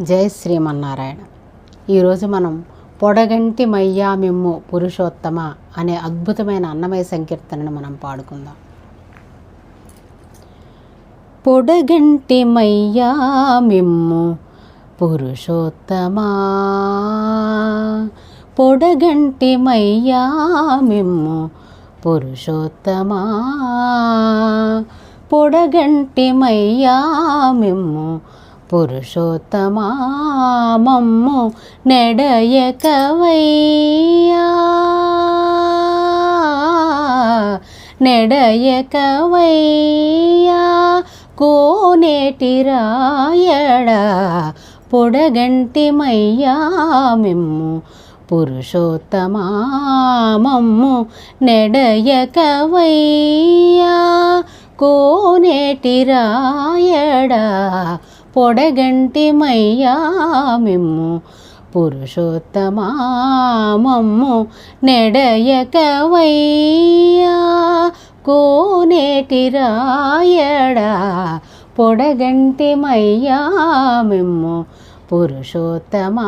జై శ్రీమన్నారాయణ. ఈరోజు మనం పొడగంటి మయ్యా మిమ్ము పురుషోత్తమ అనే అద్భుతమైన అన్నమయ సంకీర్తనను మనం పాడుకుందాం. పొడగంటి మయ్యా మిమ్ము పురుషోత్తమా? పొడగంటి మయ్యా మిమ్ము పురుషోత్తమా? పొడగంటి మయ్యా మిమ్ము పురుషోత్తమామమ్ము నెడయకవయ్యా నెడయకవయ్యా కోనేటి రాయడ పొడగంటి మయ్యా మిమ్ము పురుషోత్తమామమ్ము నెడయకవయ్యా కోనేటి రాయడా పొడగంటి మయ్యా మిమ్ము పురుషోత్తమా మమ్ము నెడయకవయ్యా. కోనేటి రాయడా పొడగంటి మయ్యా మిమ్ము పురుషోత్తమా.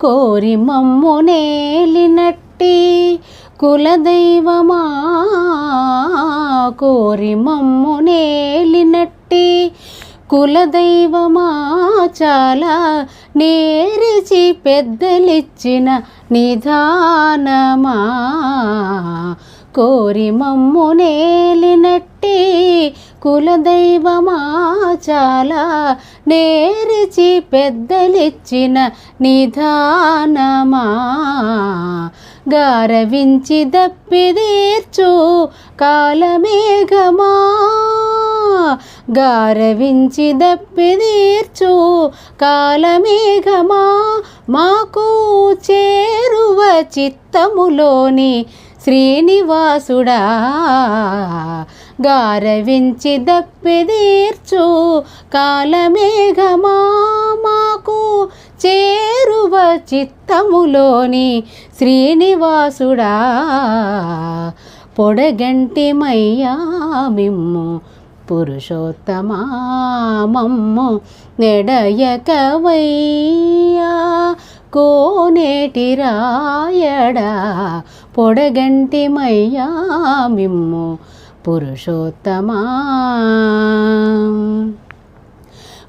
కోరి మమ్ము నేలినట్టి కులదైవమా కోరి మమ్ము నేలినట్టి కులదైవమా చాలా నేరిచి పెద్దలిచ్చిన నిధానమా కోరి మమ్ము నేలినట్టి కులదైవమా చాలా నేరిచి పెద్దలిచ్చిన నిధానమా గారవించి దప్పిదీర్చు కాలమేఘమా. గారవించి దప్పిదీర్చు కాలమేఘమా. మాకు చేరువ చిత్తములోని శ్రీనివాసుడా. గారవించి దప్పిదీర్చు కాలమేఘమా మాకు చేరువ చిత్తములోని శ్రీనివాసుడా. పొడగంటి మయ్యా మిమ్ము పురుషోత్తమా మమ్ము నెడయకవయ్యా కోనేటి రాయడా. పొడగంటి మయ్యా మిమ్ము పురుషోత్తమా.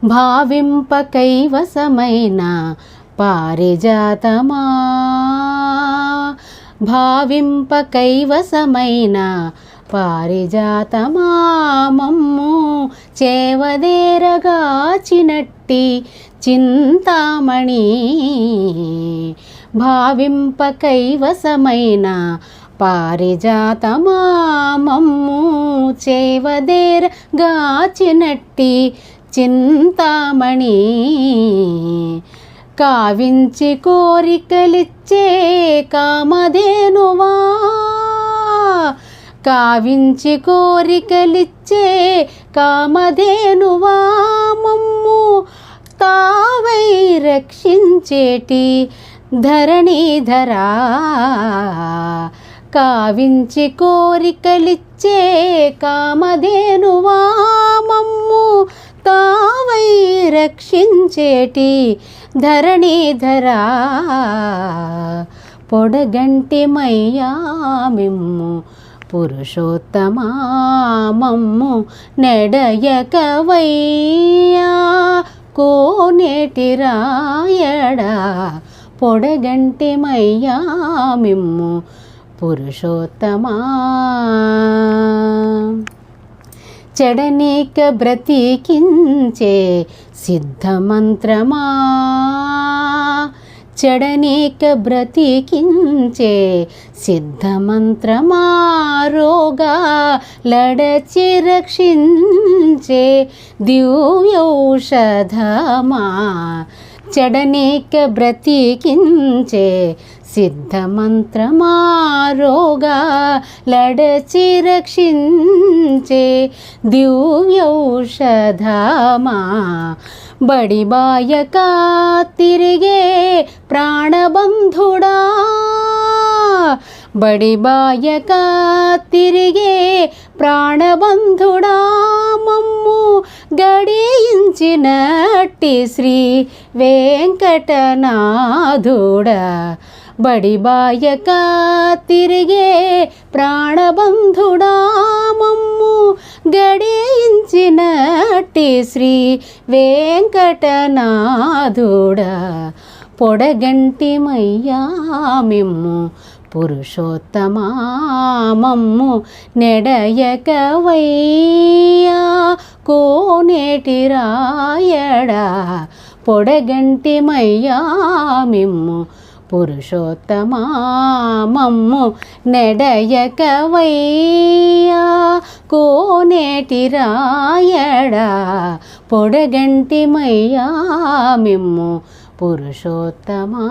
భావింప కైవసమైన పారిజాతమా? భావింప కైవసమైన పారిజాతమా? మమ్ము చేవదేరగాచినట్టి చింతామణి. భావింప కైవసమైన పారిజాతమా మమ్ము చేవదేరగాచినట్టి చింతామణి. కావించి కోరికలిచ్చే కామధేనువా. కావించి కోరికలిచ్చే కామధేనువా మమ్ము. తావై రక్షించేటి ధరణీధరా. కావించి కోరికలిచ్చే కామధేనువా మమ్ము తావై రక్షించేటి ధరణీధరా. పొడగంటి మయ్యా మిమ్ము పురుషోత్తమా మమ్ము నెడయకవయ్యా. కోనేటి రాయడా పొడగంటి మయ్యా మిమ్ము పురుషోత్తమా? చెడనీక బ్రతికించే సిద్ధమంత్రమా? చెడనీక బ్రతికించే సిద్ధమంత్రమా? రోగా లడచి రక్షించే దివ్యౌషధమా? చెడనేక బ్రతికించే సిద్ధమంత్రమారోగా లడచి రక్షించే దివ్యౌషధమా బడిబాయక తిరిగే ప్రాణబంధుడా బడిబాయక తిరిగే ప్రాణబంధుడా మమ్ము గడించిన పట్టి శ్రీ వెంకటనాథుడ. బడిబాయక తిరిగే ప్రాణబంధుడా మమ్ము గడించినట్టి శ్రీ వెంకటనాథుడా. పొడగంటి మయ్యా మిమ్ము పురుషోత్తమామమ్ము నెడయకవయ్యా కోనేటి రాయడా పొడగంటి మయ్యా మిమ్ము పురుషోత్తమామమ్ము నెడయకవయ్యా కోనేటి రాయడా పొడగంటి మయ్యా మిమ్ము పురుషోత్తమా?